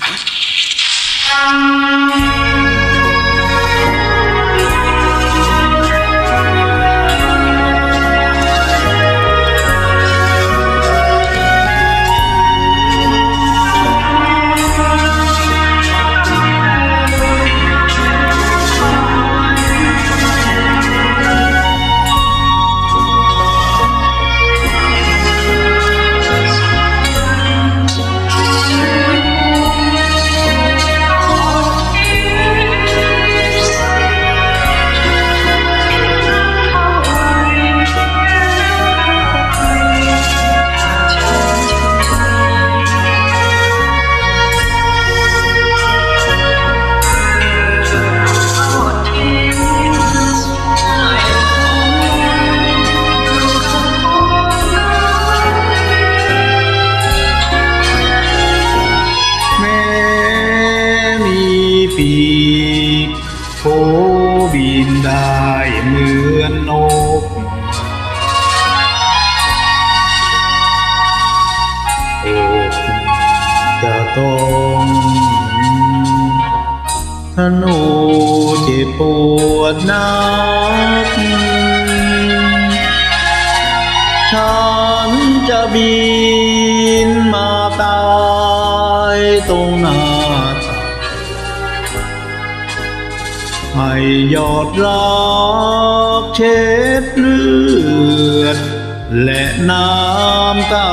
Thank you. บินได้เหมือนนกโอกจะต้องธนูเจ็บปวดนัก ฉันจะบินมาตา ให้ยอดรักเช็ดเลือด และน้ำตา